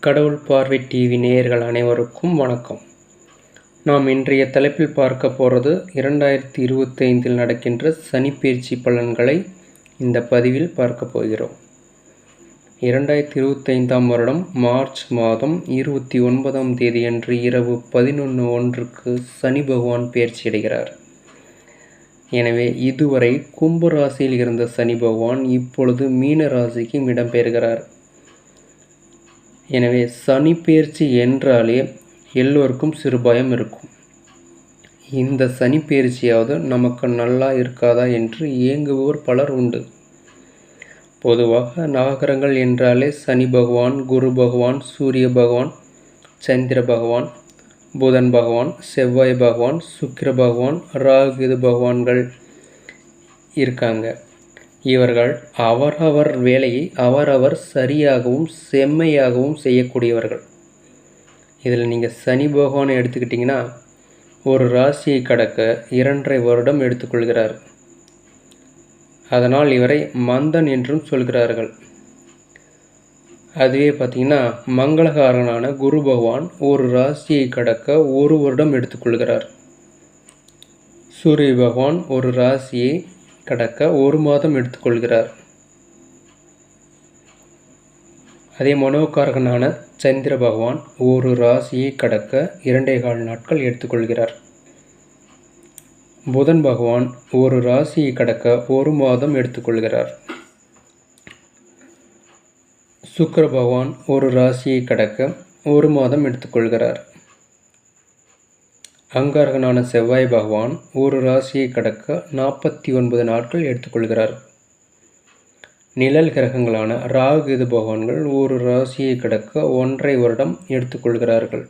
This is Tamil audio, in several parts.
கடவுள் பார்வை டிவி நேயர்கள் அனைவருக்கும் வணக்கம். நாம் இன்றைய தலைப்பில் பார்க்க போகிறது இரண்டாயிரத்தி இருபத்தைந்தில் நடக்கின்ற சனிப்பயிற்சி பலன்களை இந்த பதிவில் பார்க்க போகிறோம். இரண்டாயிரத்தி இருபத்தைந்தாம் வருடம் மார்ச் மாதம் இருபத்தி ஒன்பதாம் தேதியன்று இரவு பதினொன்று ஒன்றுக்கு சனி பகவான் பயிற்சி அடைகிறார். எனவே இதுவரை கும்ப ராசியில் இருந்த சனி பகவான் இப்பொழுது மீன ராசிக்கும் இடம்பெறுகிறார் எனவே சனி பயிற்சி என்றாலே எல்லோருக்கும் சிறு பயம் இருக்கும். இந்த சனி பயிற்சியாவது நமக்கு நல்லா இருக்காதா என்று ஏங்குவோர் பலர் உண்டு. பொதுவாக நவகிரகங்கள் என்றாலே சனி பகவான் குரு பகவான் சூரிய பகவான் சந்திர பகவான் புதன் பகவான் செவ்வாய் பகவான் சுக்கிர பகவான் ராகுது பகவான்கள் இருக்காங்க. இவர்கள் அவரவர் வேலையை அவரவர் சரியாகவும் செம்மையாகவும் செய்யக்கூடியவர்கள். இதில் நீங்கள் சனி பகவானை எடுத்துக்கிட்டிங்கன்னா ஒரு ராசியை கடக்க இரண்டரை வருடம் எடுத்துக்கொள்கிறார். அதனால் இவரை மந்தன் என்றும் சொல்கிறார்கள். அதுவே பார்த்திங்கன்னா மங்களகாரனான குரு பகவான் ஒரு ராசியை கடக்க ஒரு வருடம் எடுத்துக்கொள்கிறார். சூரிய பகவான் ஒரு ராசியை கடக்க ஒரு மாதம் எடுத்துக்கொள்கிறார். அதே மனோகாரகனான சந்திர பகவான் ஒரு ராசியை கடக்க இரண்டே கால் நாட்கள் எடுத்துக்கொள்கிறார். புதன் பகவான் ஒரு ராசியை கடக்க ஒரு மாதம் எடுத்துக்கொள்கிறார். சுக்கர பகவான் ஒரு ராசியை கடக்க ஒரு மாதம் எடுத்துக்கொள்கிறார். அங்காரகனான செவ்வாய் பகவான் ஒரு ராசியை கடக்க நாற்பத்தி ஒன்பது நாட்கள் எடுத்துக்கொள்கிறார். நிழல் கிரகங்களான ராகு இது பகவான்கள் ஒரு ராசியை கடக்க ஒன்றை வருடம் எடுத்துக்கொள்கிறார்கள்.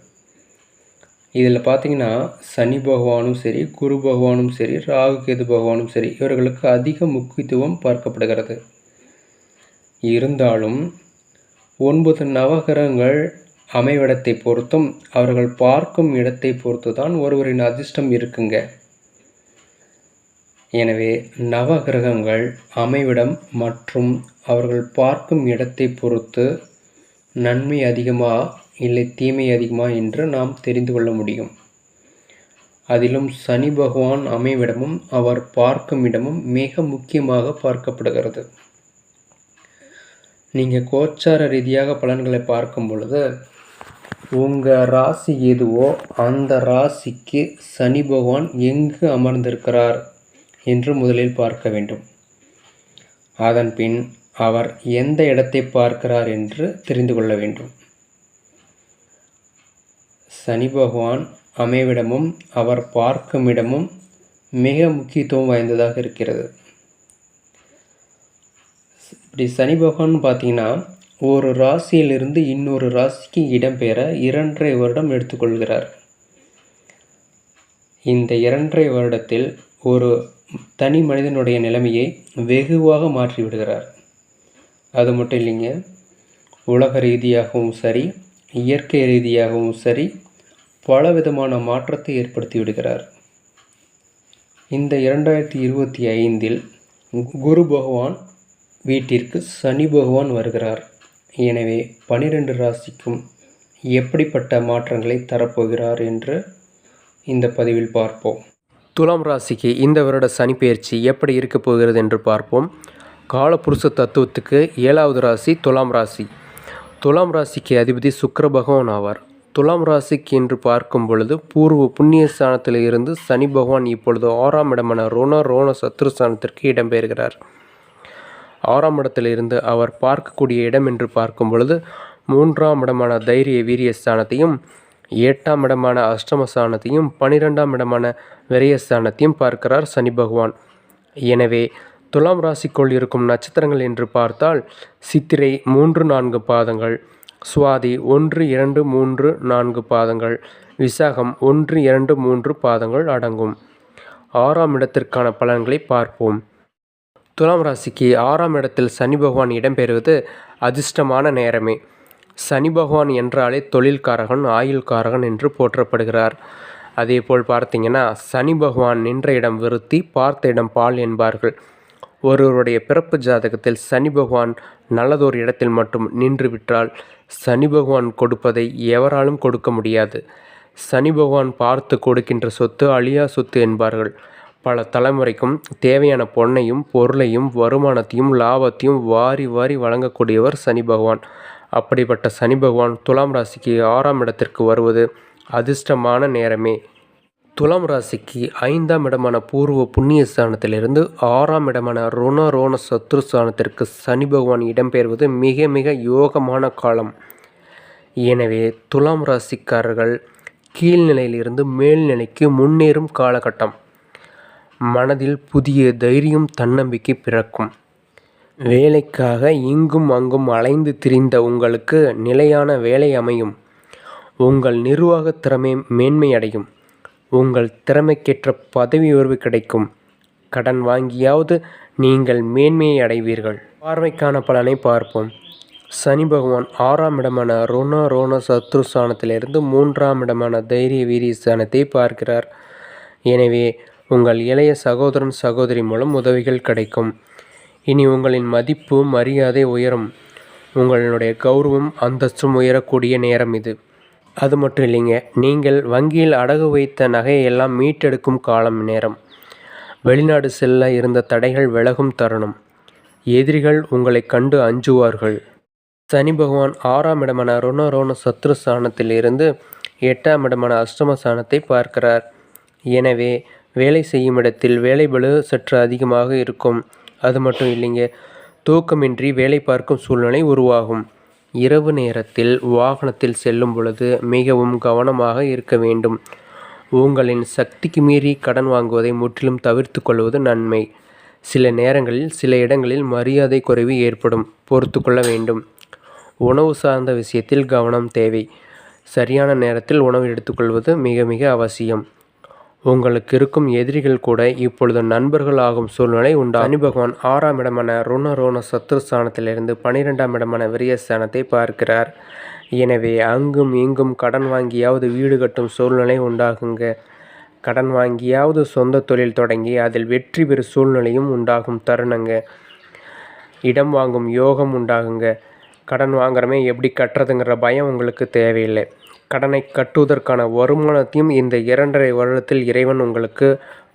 இதில் பார்த்தீங்கன்னா சனி பகவானும் சரி குரு பகவானும் சரி ராகு கேது பகவானும் சரி இவர்களுக்கு அதிக முக்கியத்துவம் பார்க்கப்படுகிறது. இருந்தாலும் ஒன்பது நவகிரகங்கள் அமைவிடத்தை பொறுத்தும் அவர்கள் பார்க்கும் இடத்தை பொறுத்து தான் ஒருவரின் அதிர்ஷ்டம் இருக்குங்க. எனவே நவகிரகங்கள் அமைவிடம் மற்றும் அவர்கள் பார்க்கும் இடத்தை பொறுத்து நன்மை அதிகமா இல்லை தீமை அதிகமா என்று நாம் தெரிந்து கொள்ள முடியும். அதிலும் சனி பகவான் அமைவிடமும் அவர் பார்க்கும் இடமும் மிக முக்கியமாக பார்க்கப்படுகிறது. நீங்கள் கோச்சார ரீதியாக பலன்களை பார்க்கும் பொழுது உங்கள் ராசி எதுவோ அந்த ராசிக்கு சனி பகவான் எங்கு அமர்ந்திருக்கிறார் என்று முதலில் பார்க்க வேண்டும். அதன் பின் அவர் எந்த இடத்தை பார்க்கிறார் என்று தெரிந்து கொள்ள வேண்டும். சனி பகவான் அமைவிடமும் அவர் பார்க்கும் இடமும் மிக முக்கியத்துவம் வாய்ந்ததாக இருக்கிறது. இப்படி சனி பகவான் பார்த்தீங்கன்னா ஒரு ராசியிலிருந்து இன்னொரு ராசிக்கு இடம்பெயர இரண்டரை வருடம் எடுத்துக்கொள்கிறார். இந்த இரண்டரை வருடத்தில் ஒரு தனி மனிதனுடைய நிலைமையை வெகுவாக மாற்றிவிடுகிறார். அது மட்டும் இல்லைங்க உலக ரீதியாகவும் சரி இயற்கை ரீதியாகவும் சரி பல விதமான மாற்றத்தை ஏற்படுத்தி விடுகிறார். இந்த இரண்டாயிரத்தி இருபத்தி ஐந்தில் குரு பகவான் வீட்டிற்கு சனி பகவான் வருகிறார். எனவே பனிரெண்டு ராசிக்கும் எப்படிப்பட்ட மாற்றங்களை தரப்போகிறார் என்று இந்த பதிவில் பார்ப்போம். துலாம் ராசிக்கு இந்த வருட சனிப்பெயர்ச்சி எப்படி இருக்கப் போகிறது என்று பார்ப்போம். காலபுருஷ தத்துவத்துக்கு ஏழாவது ராசி துலாம் ராசி. துலாம் ராசிக்கு அதிபதி சுக்கர பகவான் ஆவார். துலாம் ராசிக்கு என்று பார்க்கும் பொழுது பூர்வ புண்ணிய ஸ்தானத்தில் இருந்து சனி பகவான் இப்பொழுது ஆறாம் இடமான ரோண ரோண சத்ருஸ்தானத்திற்கு இடம்பெறுகிறார் ஆறாம் இடத்திலிருந்து அவர் பார்க்கக்கூடிய இடம் என்று பார்க்கும் பொழுது மூன்றாம் இடமான தைரிய வீரிய ஸ்தானத்தையும் எட்டாம் இடமான அஷ்டமஸ்தானத்தையும் பனிரெண்டாம் இடமான விரயஸ்தானத்தையும் பார்க்கிறார் சனி பகவான். எனவே துலாம் ராசிக்குள் இருக்கும் நட்சத்திரங்கள் என்று பார்த்தால் சித்திரை மூன்று நான்கு பாதங்கள் சுவாதி ஒன்று இரண்டு மூன்று நான்கு பாதங்கள் விசாகம் ஒன்று இரண்டு மூன்று பாதங்கள் அடங்கும். ஆறாம் இடத்திற்கான பலன்களை பார்ப்போம். துலாம் ராசிக்கு ஆறாம் இடத்தில் சனி பகவான் இடம்பெறுவது அதிர்ஷ்டமான நேரமே. சனி பகவான் என்றாலே தொழில்காரகன் ஆயுள்காரகன் என்று போற்றப்படுகிறார். அதே போல் பார்த்தீங்கன்னா சனி பகவான் நின்ற இடம் விருத்தி பார்த்த இடம் பால் என்பார்கள். ஒருவருடைய பிறப்பு ஜாதகத்தில் சனி பகவான் நல்லதொரு இடத்தில் மட்டும் நின்று விட்டால் சனி பகவான் கொடுப்பதை எவராலும் கொடுக்க முடியாது. சனி பகவான் பார்த்து கொடுக்கின்ற சொத்து அழியா சொத்து என்பார்கள். பல தலைமுறைக்கும் தேவையான பொன்னையும் பொருளையும் வருமானத்தையும் லாபத்தையும் வாரி வாரி வழங்கக்கூடியவர் சனி பகவான். அப்படிப்பட்ட சனி பகவான் துலாம் ராசிக்கு ஆறாம் இடத்திற்கு வருவது அதிர்ஷ்டமான நேரமே. துலாம் ராசிக்கு ஐந்தாம் இடமான பூர்வ புண்ணிய ஸ்தானத்திலிருந்து ஆறாம் இடமான ருண ரோண சத்ரு ஸ்தானத்திற்கு சனி பகவான் இடம்பெயர்வது மிக மிக யோகமான காலம். எனவே துலாம் ராசிக்காரர்கள் கீழ்நிலையிலிருந்து மேல்நிலைக்கு முன்னேறும் காலகட்டம். மனதில் புதிய தைரியம் தன்னம்பிக்கை பிறக்கும். வேலைக்காக இங்கும் அங்கும் அலைந்து திரிந்த உங்களுக்கு நிலையான வேலை அமையும். உங்கள் நிர்வாக திறமை மேன்மையடையும். உங்கள் திறமைக்கேற்ற பதவி உயர்வு கிடைக்கும். கடன் வாங்கியாவது நீங்கள் மேன்மையை அடைவீர்கள். பார்வைக்கான பலனை பார்ப்போம். சனி பகவான் ஆறாம் இடமான ருண ரோண சத்ரு ஸ்தானத்திலிருந்து மூன்றாம் இடமான தைரிய வீரிய ஸ்தானத்தை பார்க்கிறார். எனவே உங்கள் இளைய சகோதரன் சகோதரி மூலம் உதவிகள் கிடைக்கும். இனி உங்களின் மதிப்பு மரியாதை உயரும். உங்களுடைய கௌரவம் அந்தஸ்தும் உயரக்கூடிய நேரம் இது. அது மட்டும் இல்லைங்க நீங்கள் வங்கியில் அடகு வைத்த நகையெல்லாம் மீட்டெடுக்கும் காலம் நேரம். வெளிநாடு செல்ல இருந்த தடைகள் விலகும் தருணம். எதிரிகள் உங்களை கண்டு அஞ்சுவார்கள். சனி பகவான் ஆறாம் இடமான ருண ரோண சத்ரு ஸ்தானத்தில் இருந்து எட்டாம் இடமான அஷ்டம ஸ்தானத்தை பார்க்கிறார். எனவே வேலை செய்யும் இடத்தில் வேலை பளு சற்று அதிகமாக இருக்கும். அது மட்டும் இல்லைங்க. தூக்கமின்றி வேலை பார்க்கும் சூழ்நிலை உருவாகும். இரவு நேரத்தில் வாகனத்தில் செல்லும் பொழுது மிகவும் கவனமாக இருக்க வேண்டும். உங்களின் சக்திக்கு மீறி கடன் வாங்குவதை முற்றிலும் தவிர்த்து கொள்வது நன்மை. சில நேரங்களில் சில இடங்களில் மரியாதை குறைவு ஏற்படும். பொறுத்து கொள்ள வேண்டும். உணவு சார்ந்த விஷயத்தில் கவனம் தேவை. சரியான நேரத்தில் உணவு எடுத்துக்கொள்வது மிக மிக அவசியம். உங்களுக்கு இருக்கும் எதிரிகள் கூட இப்பொழுது நண்பர்கள் ஆகும் சூழ்நிலை உண்டு சனி பகவான் ஆறாம் இடமான ருண ரோண சத்ருஸ்தானத்திலிருந்து பனிரெண்டாம் இடமான விரியஸ்தானத்தை பார்க்கிறார். எனவே அங்கும் இங்கும் கடன் வாங்கியாவது வீடு கட்டும் சூழ்நிலை உண்டாகுங்க. கடன் வாங்கியாவது சொந்த தொழில் தொடங்கி அதில் வெற்றி பெறும் சூழ்நிலையும் உண்டாகும் தருணங்க. இடம் வாங்கும் யோகம் உண்டாகுங்க. கடன் வாங்குறமே எப்படி கட்டுறதுங்கிற பயம் உங்களுக்கு தேவையில்லை. கடனை கட்டுவதற்கான வருமானத்தையும் இந்த இரண்டரை வருடத்தில் இறைவன் உங்களுக்கு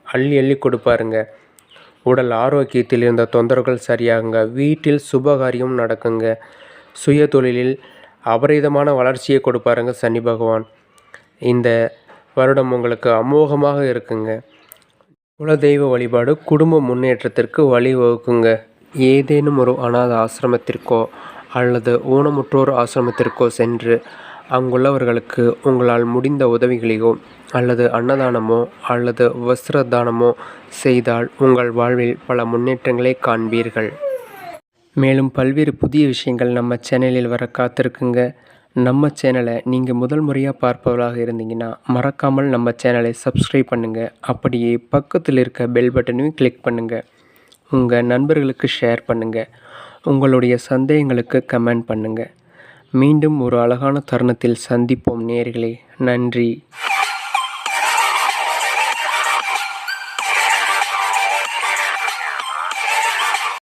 அள்ளி அள்ளி கொடுப்பாருங்க. உடல் ஆரோக்கியத்தில் இருந்த தொந்தரவுகள் சரியாகுங்க. வீட்டில் சுபகாரியம் நடக்குங்க. சுய தொழிலில் அபரிதமான வளர்ச்சியை கொடுப்பாருங்க சனி பகவான். இந்த வருடம் உங்களுக்கு அமோகமாக இருக்குங்க. குலதெய்வ வழிபாடு குடும்ப முன்னேற்றத்திற்கு வழிவகுக்குங்க. ஏதேனும் ஒரு அநாத ஆசிரமத்திற்கோ அல்லது ஊனமுற்றோர் ஆசிரமத்திற்கோ சென்று அங்குள்ளவர்களுக்கு உங்களால் முடிந்த உதவிகளையோ அல்லது அன்னதானமோ அல்லது வஸ்திர தானமோ செய்தால் உங்கள் வாழ்வில் பல முன்னேற்றங்களை காண்பீர்கள். மேலும் பல்வேறு புதிய விஷயங்கள் நம்ம சேனலில் வர காத்திருக்குங்க. நம்ம சேனலை நீங்கள் முதல் முறையாக பார்ப்பவர்களாக இருந்தீங்கன்னா மறக்காமல் நம்ம சேனலை சப்ஸ்கிரைப் பண்ணுங்கள் அப்படியே பக்கத்தில் இருக்க பெல் பட்டனையும் கிளிக் பண்ணுங்கள் உங்கள் நண்பர்களுக்கு ஷேர் பண்ணுங்கள் உங்களுடைய சந்தேகங்களுக்கு கமெண்ட் பண்ணுங்கள் மீண்டும் ஒரு அழகான தருணத்தில் சந்திப்போம் நேர்களே நன்றி.